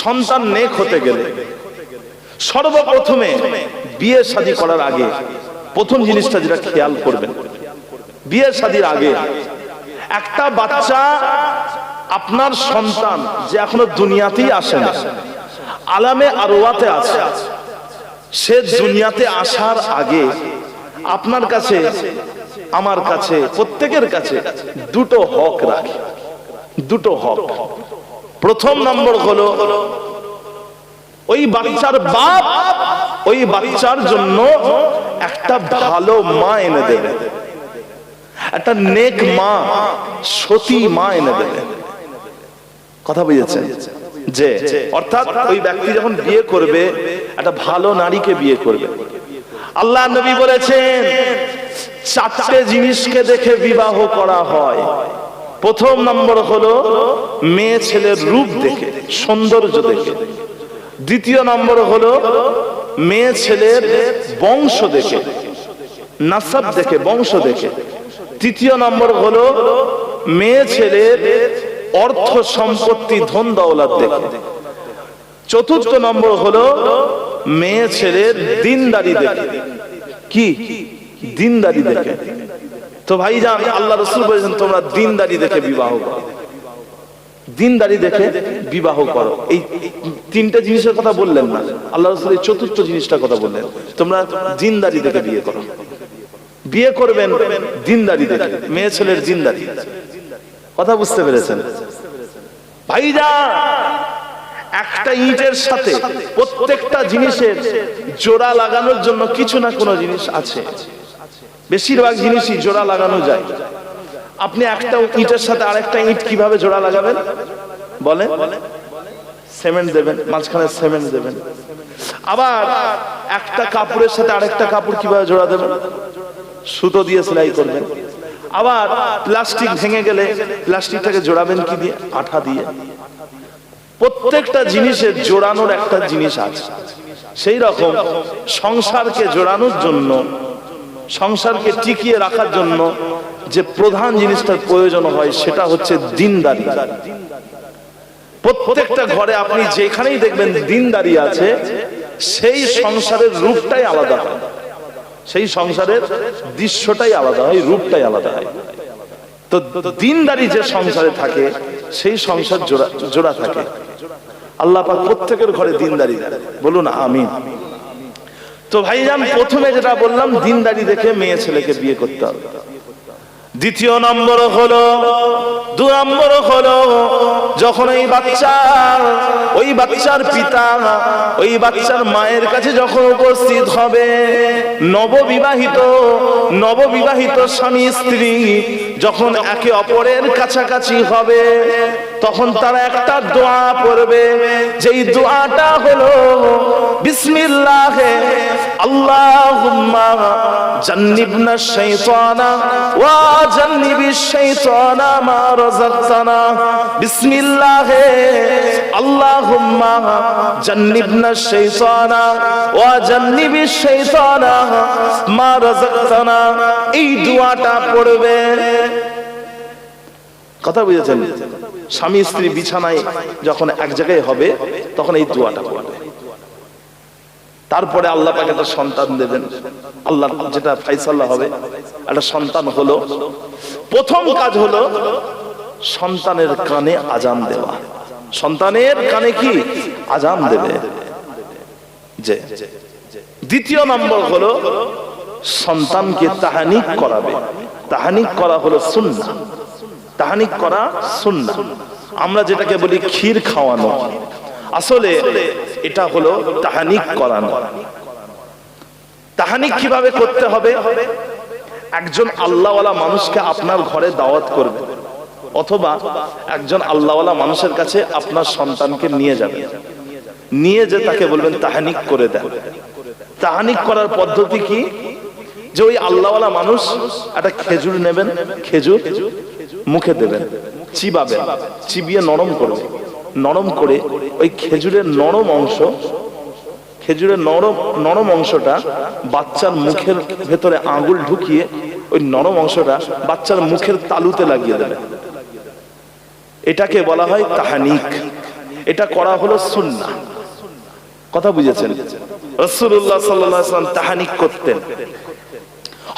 সন্তান নেক হতে গেলে, সর্বপ্রথমে বিয়ে শাদী করার আগে প্রথম জিনিসটা যেটা খেয়াল করবেন, বিয়ে শাদীর আগে একটা বাচ্চা আপনার সন্তান যে এখনও দুনিয়াতেই আসে না, আলামে আরোয়াতে আছে, সে দুনিয়াতে আসার আগে আপনার কাছে, আমার কাছে, প্রত্যেকের কাছে দুটো হক রাখে, দুটো হক। প্রথম নম্বর হলো ওই বাচ্চার বাপ ওই বাচ্চার জন্য একটা ভালো মা এনে দেবে। একটা নেক মা সতী মা এনে দেবে। কথা বুঝেছেন? যে অর্থাৎ ওই ব্যক্তি যখন বিয়ে করবে একটা ভালো নারীকে বিয়ে করবে। আল্লাহ নবী বলেছেন চারটে জিনিসকে দেখে বিবাহ করা হয়। প্রথম নম্বর হলো মেয়ে ছেলের রূপ দেখে, সৌন্দর্য দেখে। দ্বিতীয় নম্বর হলো মেয়ে ছেলের বংশ দেখে, নাসাব দেখে, বংশ দেখে। তৃতীয় নম্বর হলো মেয়ে ছেলের অর্থ সম্পত্তি, ধন দৌলত দেখে। চতুর্থ নম্বর হলো মেয়ে ছেলের দিনদারি দেখে। কি? দিনদারি দেখে। তো ভাই যান আল্লাহ রসুল বলেছেন, তোমরা দিনদারি দেখে বিবাহ করো। দেখে বিবাহ করো। এই তিনটা জিনিসের কথা বললেন না। আল্লাহ রসুল এই চতুর্থ কথা বললেন। তোমরা দেখে বিয়ে করো। বিয়ে করবেন দেখে। মেয়ে ছেলের কথা বুঝতে পেরেছেন? ভাইরা একটা ইটের সাথে প্রত্যেকটা জিনিসের জোড়া লাগানোর জন্য কিছু না কোনো জিনিস আছে। বেশিরভাগ জিনিসই জোড়া লাগানো যায়। আপনি একটা ইটের সাথে আরেকটা ইট কীভাবে জোড়া লাগাবেন? বলেন। সিমেন্ট দেবেন, মাঝখানে সিমেন্ট দেবেন। আবার একটা কাপড়ের সাথে আরেকটা কাপড় কীভাবে জোড়া দেবেন? সুতো দিয়ে সেলাই করবেন। আবার প্লাস্টিক ভেঙে গেলে প্লাস্টিকটাকে জোড়াবেন কি দিয়ে? আঠা দিয়ে। প্রত্যেকটা জিনিসের জোড়ানোর একটা জিনিস আছে। সেই রকম সংসারকে জোড়ানোর জন্য সংসারকে টিকিয়ে রাখার জন্য যে প্রধান জিনিসটার প্রয়োজন হয় সেটা হচ্ছে দিনদারি। প্রত্যেকটা ঘরে আপনি যেখানেই দেখবেন দিনদারি আছে, সেই সংসারের রূপটাই আলাদা হয়। সেই সংসারের দৃশ্যটাই আলাদা হয়, রূপটাই আলাদা হয়। তো দিনদারি যে সংসারে থাকে, সেই সংসার জোড়া জোড়া থাকে। আল্লাহ পাক প্রত্যেকের ঘরে দিনদারি বলুন, আমিন। তো ভাইজান, প্রথমে যেটা বললাম, দিনদারি দেখে মেয়ে ছেলেকে বিয়ে করতে হবে। দ্বিতীয় নম্বর হলো, দু নম্বর হলো, যখন ওই বাচ্চা, ওই বাচ্চার পিতা, ওই বাচ্চার মায়ের কাছে যখন উপস্থিত হবে, নববিবাহিত নববিবাহিত স্বামী স্ত্রী যখন একে অপরের কাছাকাছি হবে, তখন তারা একটা দোয়া পড়বে। যেই দোয়াটা হলো, বিসমিল্লাহ আল্লাহুম্মা জান্নিবনা শাইতানা ওয়া জান্নিবিশ শাইতানা মা বিসমিল্লাহ আল্লাহুম্মা জান্নিবনা শাইতানা ওয়া জান্নিবিশ শাইতানা মা এই দোয়াটা পড়বে। কথা বুঝেছেন? স্বামী স্ত্রী বিছানায় যখন এক জায়গায় হবে, তখন এই দোয়াটা পড়বে। তারপরে আল্লাহ পাকে একটা সন্তান দেবেন। আল্লাহ যেটা ফাইসাল্লাহ হবে, একটা সন্তান হলো। প্রথম কাজ হলো সন্তানের কানে আজান দেওয়া। সন্তানের কানে কি? আজান দেবে। যে, দ্বিতীয় নম্বর হলো সন্তানকে তাহানিক করাবে। তাহানিক করা হলো সুন্না তাহানিক করা সুন্না আমরা যেটাকে বলি ক্ষীর খাওয়ানো। আসলে এটা হলো তাহানিক করানো। তাহানিক কীভাবে করতে হবে? একজন আল্লাহওয়ালা মানুষকে আপনার ঘরে দাওয়াত করবে, অথবা একজন আল্লাহওয়ালা মানুষের কাছে আপনার সন্তানকে নিয়ে যাবে। নিয়ে যে তাকে বলবেন, তাহানিক করে দেন। তাহানিক করার পদ্ধতি কি? যে ওই আল্লাহওয়ালা মানুষ একটা খেজুর নেবেন, খেজুর মুখে দেবেন, চিবাবেন, চিবিয়ে নরম করবে। নরম করে ওই খেজুরের নরম অংশ, খেজুরের নরম নরম অংশটা বাচ্চার মুখের ভেতরে আঙুল ঢুকিয়ে ওই নরম অংশটা বাচ্চার মুখের তালুতে লাগিয়ে দেবে। এটাকে বলা হয় তাহানিক। এটা করা হলো সুন্না কথা বুঝেছেন? রসুল্লাহ সাল্লাম তাহানিক করতেন।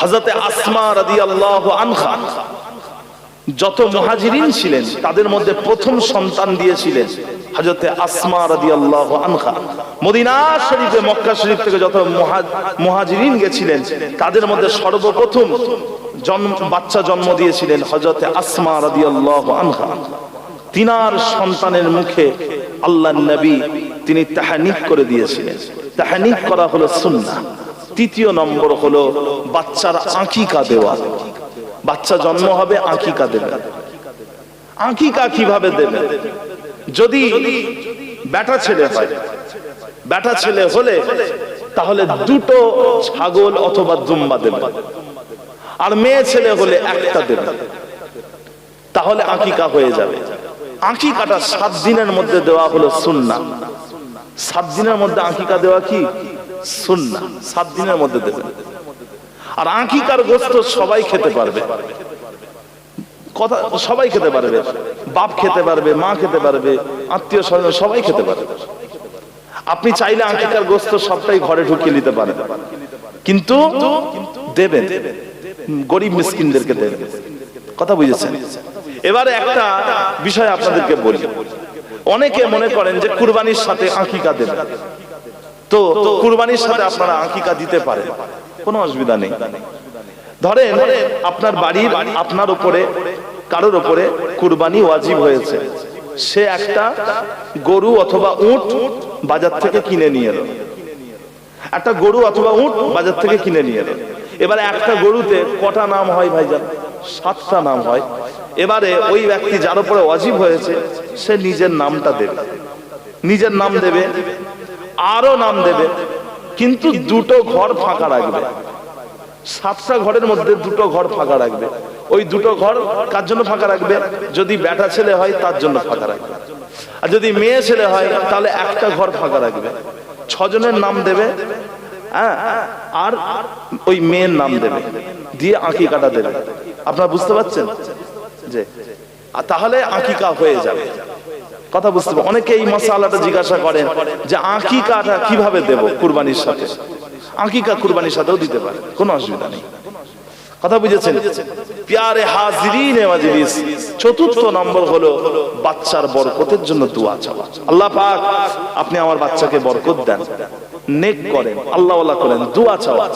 হজরতে আসমা রাদি আল্লাহ আনহা যত মুহাজিরিন ছিলেন, তাদের মধ্যে প্রথম সন্তান দিয়েছিলেন হজরতে আসমা রাদি আল্লাহ আনহা। মদিনা শরীফে, মক্কা শরীফ থেকে যত মুহা- মুহাজিরিন গেছিলেন, তাদের মধ্যে সর্বপ্রথম জন্ম বাচ্চা জন্ম দিয়েছিলেন হজরতে আসমা রাদি আল্লাহ আনহা। তিনার সন্তানের মুখে আল্লাহ নবী তিনি তাহানিক করে দিয়েছিলেন। তাহানিক করা হলো সুন্নাহ। তৃতীয় নম্বর হলো বাচ্চার আঁকিকা দেওয়া। বাচ্চা জন্ম হবে আঁকিকা দেবে। আঁকিকা কীভাবে দেবে? যদি বেটা ছেলে হয় বেটা ছেলে হলে তাহলে দুটো ছাগল অথবা দুম্বা দেবে। আর মেয়ে ছেলে হলে একটা দেবে। তাহলে আঁকিকা হয়ে যাবে। আঁকিকাটা সাত দিনের মধ্যে দেওয়া হলো সুন্না সাত দিনের মধ্যে আঁকিকা দেওয়া কি? সুন্না সাত দিনের মধ্যে দেবে। আর আঁকিকার গোস্ত সবাই খেতে পারবে। কথা সবাই খেতে পারবে। বাপ খেতে পারবে, মা খেতে পারবে, আত্মীয় স্বজন সবাই খেতে পারবে। আপনি চাইলে আঁকিকার গোস্ত সবটাই ঘরে ঢুকিয়ে নিতে পারেন। কিন্তু দেবেন। গরিব মিসকিনদেরকে দেবেন। কথা বুঝেছেন? এবারে একটা বিষয় আপনাদেরকে বলি। অনেকে মনে করেন যে কুরবানির সাথে আঁকিকা দেবেন তো কুরবানির সাথে আপনারা আঁকিকা দিতে পারেন। কোনো অসুবিধা নেই। ধরেন আপনার বাড়ির আপনার উপরে কারোর উপরে কুরবানি ওয়াজিব হয়েছে। সে একটা গরু অথবা উট বাজার থেকে কিনে নিয়ে এলো। একটা গরু অথবা উট বাজার থেকে কিনে নিয়ে এলো। এবারে একটা গরুতে কটা নাম হয় ভাইজান? সাতটা নাম হয়। এবারে ওই ব্যক্তি যার উপরে অজীব হয়েছে সে নিজের নামটা দেবে। নিজের নাম দেবে। আরও নাম দেবে, কিন্তু দুটো ঘর ফাঁকা রাখবে। সাতটা ঘরের মধ্যে দুটো ঘর ফাঁকা রাখবে। ওই দুটো ঘর কার জন্য ফাঁকা রাখবে? যদি বেটা ছেলে হয়, তার জন্য ফাঁকা রাখবে। আর যদি মেয়ে ছেলে হয়, তাহলে একটা ঘর ফাঁকা রাখবে। ছজনের নাম দেবে হ্যাঁ? আর ওই মেয়ের নাম দেবে। দিয়ে আঁকিকাটা দেবে। আপনারা বুঝতে পারছেন? যে তাহলে আঁকিকা হয়ে যাবে। কথা বুঝতে পারবেন অনেকে এই মশালাটা জিজ্ঞাসা করেন যে আঁকিকাটা কীভাবে দেব কুরবানির সাথে? আঁকিকা কুরবানির সাথেও দিতে পারে, কোনো অসুবিধা নেই। কথা বুঝেছেন? প্যারে হাজিরিন মাজলিস, চতুর্থ নম্বর হলো বাচ্চার বরকতের জন্য দোয়া চাওয়া। আল্লাহ পাক, আপনি আমার বাচ্চাকে বরকত দেন, নেক করেন আল্লাহ আল্লাহ করেন, দোয়া চাওয়া।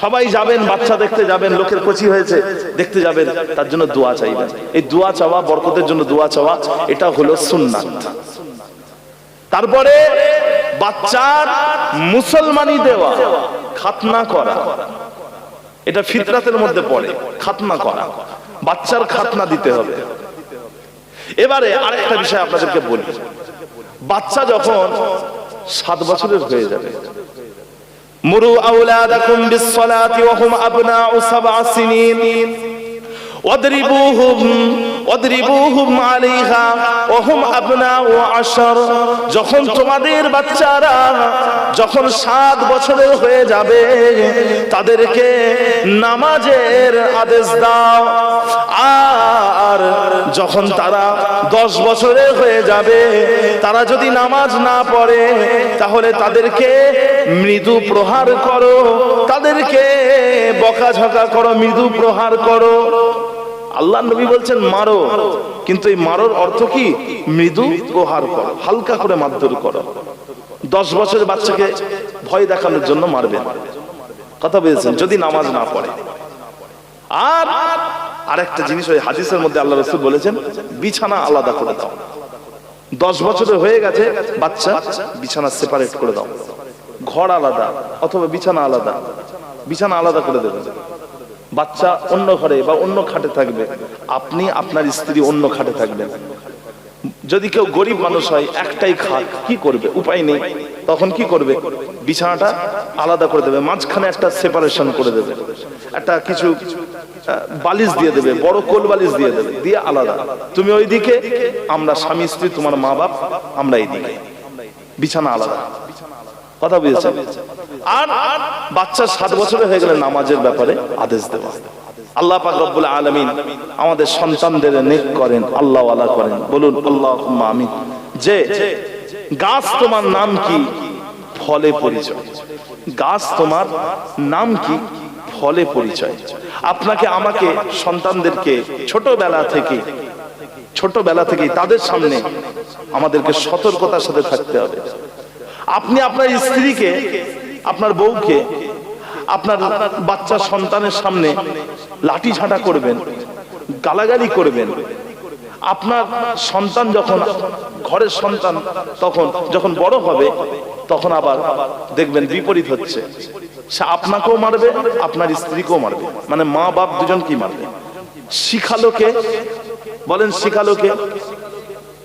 সবাই যাবেন, বাচ্চা দেখতে যাবেন, লোকের কচি হয়েছে, দেখতে যাবেন, তার জন্য দোয়া চাইবেন। এই দোয়া চাওয়া, বরকতের জন্য দোয়া চাওয়া, এটা হলো সুন্নাত। তারপরে বাচ্চার মুসলমানি দেওয়া, খাতনা করা। এটা ফিতরাতের মধ্যে পড়ে, খাতনা করা। বাচ্চার খাতনা দিতে হবে। এবারে আরেকটা বিষয় আপনাদেরকে বলি। বাচ্চা যখন সাত বছরের হয়ে যাবে مروا أولادكم بالصلاة وهم أبناء سبع سنين. واضربوهم যখন তোমাদের বাচ্চারা যখন সাত বছরের হয়ে যাবে, তাদেরকে নামাজের আদেশ দাও। আর যখন তারা দশ বছরের হয়ে যাবে, তারা যদি নামাজ না পড়ে, তাহলে তাদেরকে মৃদু প্রহার করো। তাদেরকে বকাঝকা করো, মৃদু প্রহার করো। আল্লাহ নবী বলছেন, মারো। কিন্তু এই মারোর অর্থ কি? মৃদু প্রহার করো, হালকা করে মারধর করো। দশ বছরের বাচ্চাকে ভয় দেখানোর জন্য মারবে কথা বুঝেছেন যদি নামাজ না পড়ে। আর আরেকটা জিনিস ওই হাদিসের মধ্যে আল্লাহ রসুল বলেছেন, বিছানা আলাদা করে দাও। দশ বছরের হয়ে গেছে, বাচ্চা বিছানা সেপারেট করে দাও। ঘর আলাদা অথবা বিছানা আলাদা। বিছানা আলাদা করে দেবে। বাচ্চা অন্য ঘরে বা অন্য খাটে থাকবে, আপনি আপনার স্ত্রী অন্য খাটে থাকবেন। যদি কেউ গরিব মানুষ হয়, একটাই খাট, কি করবে? উপায় নেই। তখন কি করবে? বিছানাটা আলাদা করে দেবে, মাঝখানে একটা সেপারেশন করে দেবে। একটা কিছু বালিশ দিয়ে দেবে, বড় কোল বালিশ দিয়ে দেবে, দিয়ে আলাদা। তুমি ওইদিকে, আমরা স্বামী স্ত্রী, তোমার মা বাপ আমরা এইদিকে বিছানা আলাদা। কথা বুঝেছেন আর বাচ্চা সাত বছরে হয়ে গেলে নামাজের ব্যাপারে আদেশ দেওয়া। আল্লাহ পাক রব্বুল আলামিন আমাদের সন্তানদের নেক করেন আল্লাহ ওয়ালা করেন। বলুন আল্লাহ আমিন। যে গাছ তোমার নাম কি? ফলে পরিচয়। গাছ তোমার নাম কি? ফলে পরিচয়। আপনাকে, আমাকে সন্তানদেরকে ছোটবেলা থেকে, ছোটবেলা থেকেই তাদের সামনে আমাদেরকে সতর্কতার সাথে থাকতে হবে। আপনি আপনার স্ত্রীকে, আপনার বউকে, আপনার বাচ্চা সন্তানের সামনে লাঠি ঝাঁটা করবেন, গালাগালি করবেন। আপনার সন্তান যখন ঘরের সন্তান, তখন যখন বড় হবে, তখন আবার দেখবেন বিপরীত হচ্ছে। সে আপনাকেও মারবে, আপনার স্ত্রীকেও মারবে। মানে মা বাপ দুজন কি মারবে। শিখালোকে, বলেন শিখালোকে,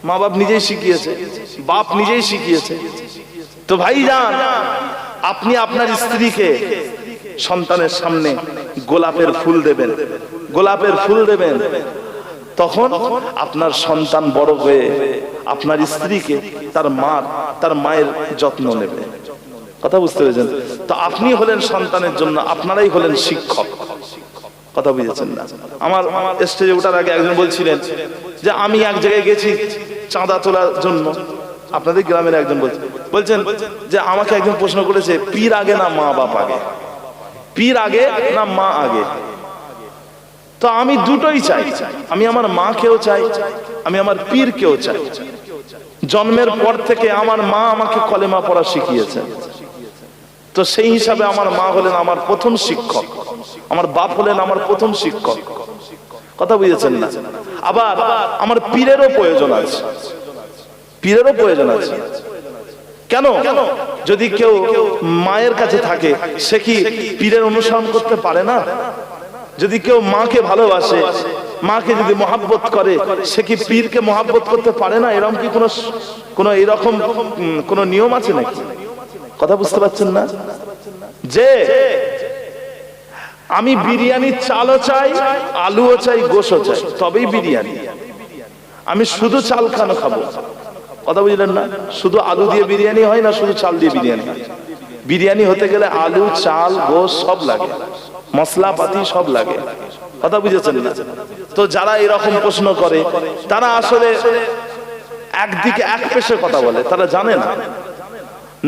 মা বাপ নিজেই শিখিয়েছে, বাপ নিজেই শিখিয়েছে। তো ভাই যান আপনি আপনার স্ত্রীকে সন্তানের সামনে গোলাপের ফুল দেবেন, গোলাপের ফুল দেবেন। তখন আপনার সন্তান বড় হয়ে আপনার স্ত্রীকে তার মার তার মায়ের যত্ন নেবে। কথা বুঝতে পেরেছেন? তো আপনি হলেন সন্তানের জন্য, আপনারাই হলেন শিক্ষক। কথা বুঝেছেন না? আমার স্টেজে ওঠার আগে একজন বলছিলেন যে, আমি এক জায়গায় গেছি চাঁদা তোলার জন্য। আপনাদের গ্রামের একজন বলছেন বলছেন যে আমাকে একজন প্রশ্ন করেছে, পীর আগে না মা বাপ আগে? পীর আগে না মা আগে? তো আমি দুটোই চাই। আমি আমার মাকেও চাই, আমি আমার পীরকেও চাই। জন্মের পর থেকে আমার মা আমাকে কলেমা পড়া শিখিয়েছে। তো সেই হিসাবে আমার মা হলেন আমার প্রথম শিক্ষক। আমার বাপ হলেন আমার প্রথম শিক্ষক। কথা বুঝেছেন না? আবার আমার পীরেরও প্রয়োজন আছে। পীরেরও প্রয়োজন আছে। কেন? যদি কেউ মায়ের কাছে থাকে, সে কি পীরের অনুসরণ করতে পারে না? যদি কেউ মাকে ভালোবাসে, মাকে যদি মহাব্বত করে, সে কি পীরকে মহাব্বত করতে পারে না? এরকম কি কোনো কোনো এরকম কোনো নিয়ম আছে নাকি? কথা বুঝতে পারছেন না? যে, আমি বিরিয়ানির চালও চাই, আলুও চাই গোসও চাই, তবেই বিরিয়ানি। আমি শুধু চাল খানো খাব? কথা বুঝলেন না? শুধু আলু দিয়ে বিরিয়ানি হয় না শুধু চাল দিয়ে বিরিয়ানি? বিরিয়ানি হতে গেলে আলু, চাল, গোশ সব লাগে। মশলাপাতি সব লাগে। কথা বুঝেছেন না? তো যারা এরকম প্রশ্ন করে, তারা আসলে একদিকে এক পেশে কথা বলে, তারা জানে না।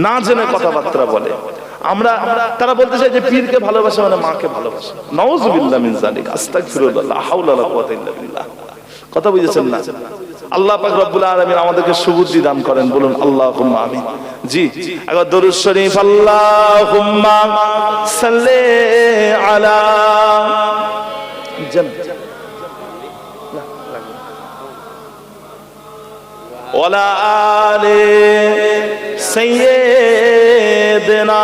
না জেনে কথাবার্তা বলে। আমরা, তারা বলতে চাই যে পীরকে ভালোবাসে মানে মাকে ভালোবাসে। নওয়াজুবিল্লাহ মিন জালিক আস্তাগফিরুল্লাহ হাওলা ওয়ালা কুওয়াতা ইল্লা বিল্লাহ। কথা বুঝেছেন না? আল্লাহ পাক রব্বুল আলামিন আমাদেরকে সুবুদ্ধি দান করেন। বলুন, আল্লাহুম্মা আমিন। জি একবার দরুদ শরীফ, আল্লাহুম্মা সাল্লি আলা জান ওয়ালা আলে সাইয়্যিদিনা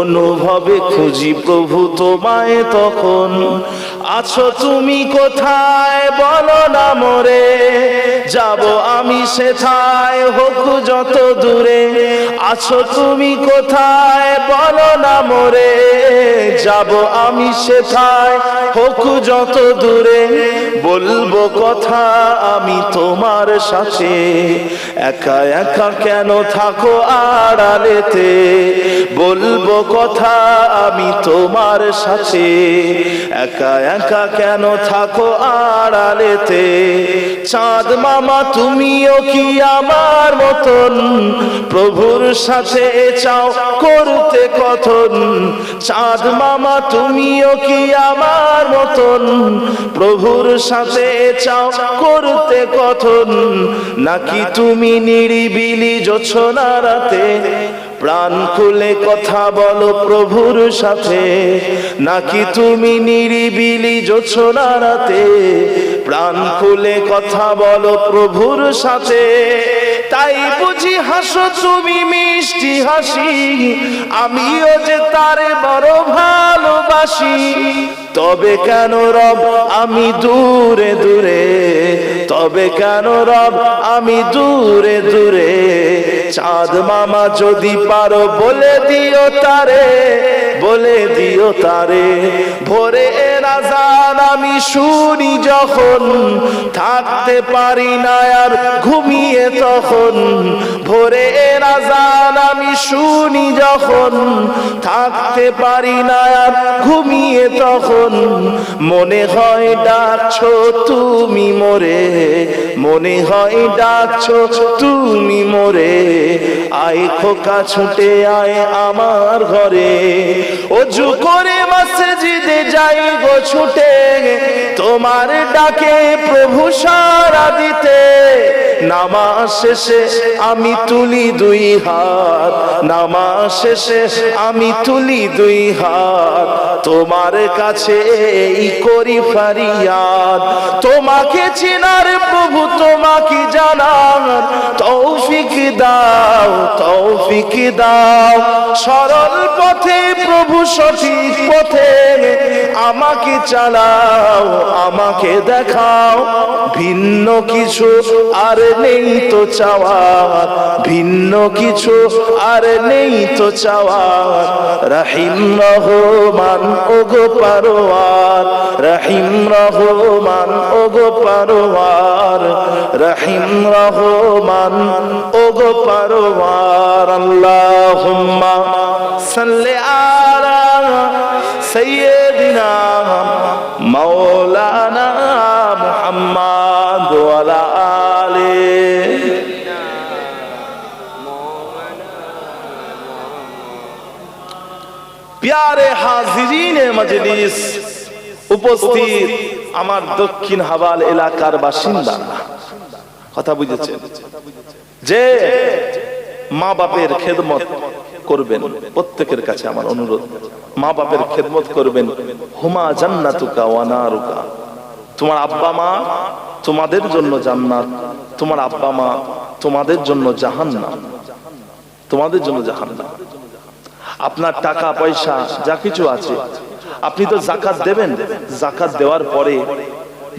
অনুভবে খুঁজি প্রভু তোমায় তখন। আছো তুমি কোথায়? বলো না মরে। যাব আমি সেথায়, হোক যত দূরে। আছো তুমি কোথায়? বলো না মরে। যাব আমি সেথায়, হোক যত দূরে। বলব কথা আমি তোমার সাথে। একা একা কেন থাকো আড়ালেতে? বলব কথা আমি তোমার সাথে। একা একা কেন থাকো আড়ালেতে? চাঁদ মামা, তুমিও কি আমার মতন? প্রভুর সাথে চাও করতে কথন। চাঁদ মামা, তুমিও কি আমার মতন? প্রভুর সাথে চাও করতে কথন। নাকি তুমি নিরিবিলি জোছনা রাতে? প্রাণ খুলে কথা বলো প্রভুর সাথে। নাকি তুমি নিরিবিলি জোছনা রাতে? প্রাণ খুলে কথা বলো প্রভুর সাথে। তাই বুঝি হাসো তুমি মিষ্টি হাসি। আমিও যে তারে বড় ভালোবাসি। তবে কেন রব আমি দূরে দূরে তবে কেন রব? আমি দূরে দূরে। চাঁদ মামা যদি পারো বলে দিও তারে, বলে দিও তারে। ভোরে রাজান আমি শুনি যখন, থাকতে পারি না আর ঘুমিয়ে তখন। ভোরে রাজান আমি শুনি যখন, থাকতে পারি না আর ঘুমিয়ে তখন। মনে হয় ডাকছো তুমি মোরে, মনে হয় ডাকছো তুমি মোরে। আয় খোকা ছুটে আয় আমার ঘরে। অজু করে মসজিদে যাই গো ছুটে তোমার ডাকে প্রভু সারা দিতে। নামাজ শেষে আমি তুলি দুই হাত। নামাজ শেষে আমি তুলি দুই হাত। তোমার কাছে এই করি ফারিয়াদ। তোমাকে চিনার প্রভু, তোমাকে জানার তৌফিক দাও তৌফিক দাও। সরল পথে, প্রভু সঠিক পথে আমাকে চালাও, আমাকে দেখাও। ভিন্ন কিছু আর নেই তো চাওয়ার ভিন্ন কিছু আর নেই তো চাওয়ার রহিম রহমান ওগো পারোয়ার, রহিম রহমান, ওগো পারোয়ার, রহিম রহমান, ওগো পারোয়ার, আল্লাহুম্মা সাল্লি আলা সাইয়্যিদিনা মাওলানা প্যারে হাজিরিনে মজলিস। উপস্থিত আমার দক্ষিণ হাওয়াল এলাকার বাসিন্দা। কথা বুঝেছেন? যে মা বাপের খেদমত করবেন, প্রত্যেকের কাছে আমার অনুরোধ। মা বাপের খেদমত করবেন, হুমা জান্নাতুকা ওয়া নারুকা। তোমার আব্বা মা তোমাদের জন্য জান্নাত, তোমার আব্বা মা তোমাদের জন্য জাহান্নাম। তোমাদের জন্য জাহান্নাম। আপনার টাকা, পয়সা, যা কিছু আছে। আপনি তো জাকাত দেবেন। জাকাত দেওয়ার পরে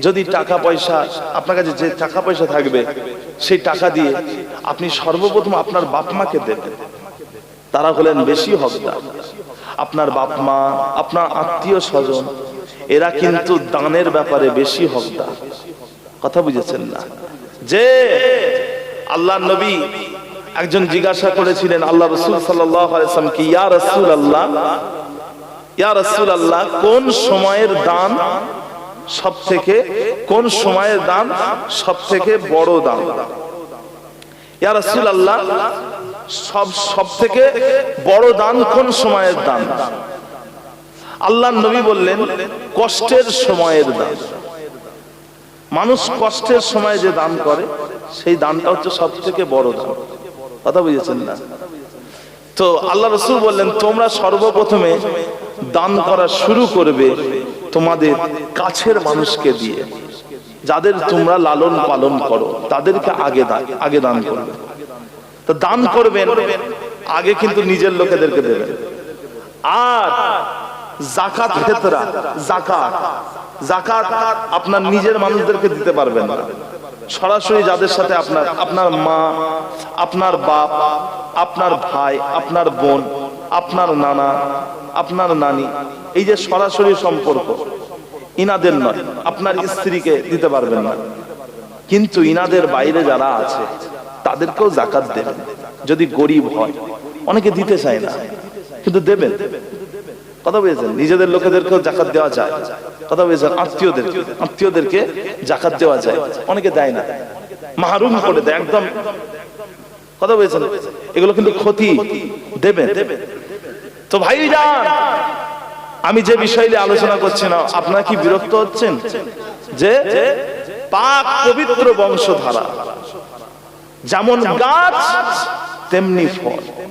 যদি টাকা, পয়সা, আপনার কাছে যে টাকা, পয়সা থাকবে, সেই টাকা দিয়ে আপনি সর্বপ্রথম আপনার বাপ মাকে দেবেন। তারা হলেন বেশি হকদার। আপনার বাপ মা, আপনার আত্মীয় স্বজন, এরা কিন্তু দানের ব্যাপারে বেশি হকদার। কথা বুঝেছেন না? যে আল্লাহ নবী একজন জিজ্ঞাসা করেছিলেন, আল্লাহ রসুল সাল্লাম কি, ইয়া রসুল আল্লাহ ইয়া রসুল আল্লাহ কোন সময়ের দান সব থেকে কোন সময়ের দান সব থেকে বড় দান? ইয়া রসুল আল্লাহ সব সব থেকে বড় দান কোন সময়ের দান? আল্লাহ নবী বললেন, কষ্টের সময়ের দান। মানুষ কষ্টের সময় যে দান করে, সেই দানটা হচ্ছে সব থেকে বড় দান। কথা বুঝেছেন না? তো আল্লাহ রসুল বললেন, তোমরা সর্বপ্রথমে দান করা শুরু করবে তোমাদের কাছের মানুষকে দিয়ে। যাদের তোমরা লালন পালন করো, তাদেরকে আগে আগে দান করবে। তো দান করবেন, আগে কিন্তু নিজের লোকেদেরকে দেবেন। আর জাকাত ফেতরা জাকাত জাকাত আপনার নিজের মানুষদেরকে দিতে পারবেন না। সরাসরি যাদের সাথে আপনার আপনার মা, আপনার বাপ, আপনার ভাই, আপনার বোন, আপনার নানা, আপনার নানি, এই যে সরাসরি সম্পর্ক, ইনাদের নয়, আপনার স্ত্রীকে দিতে পারবেন না। কিন্তু ইনাদের বাইরে যারা আছে, তাদেরকেও জাকাত দেবেন যদি গরিব হয়, অনেকে দিতে চায় না, কিন্তু দেবেন। কথা বলেছেন? নিজেদের লোকেদেরকেও জাকাত দেওয়া যায়। কথা আত্মীয়দের, আত্মীয়দেরকে জাকাত দেওয়া যায়, অনেকে দেয় না। মাহরুম করে দেয়, একদম। কথা এগুলো কিন্তু ক্ষতি তো ভাই আমি যে বিষয় নিয়ে আলোচনা করছি না, আপনারা কি বিরক্ত হচ্ছেন? যে পাক পবিত্র বংশধারা, যেমন গাছ, তেমনি ফল।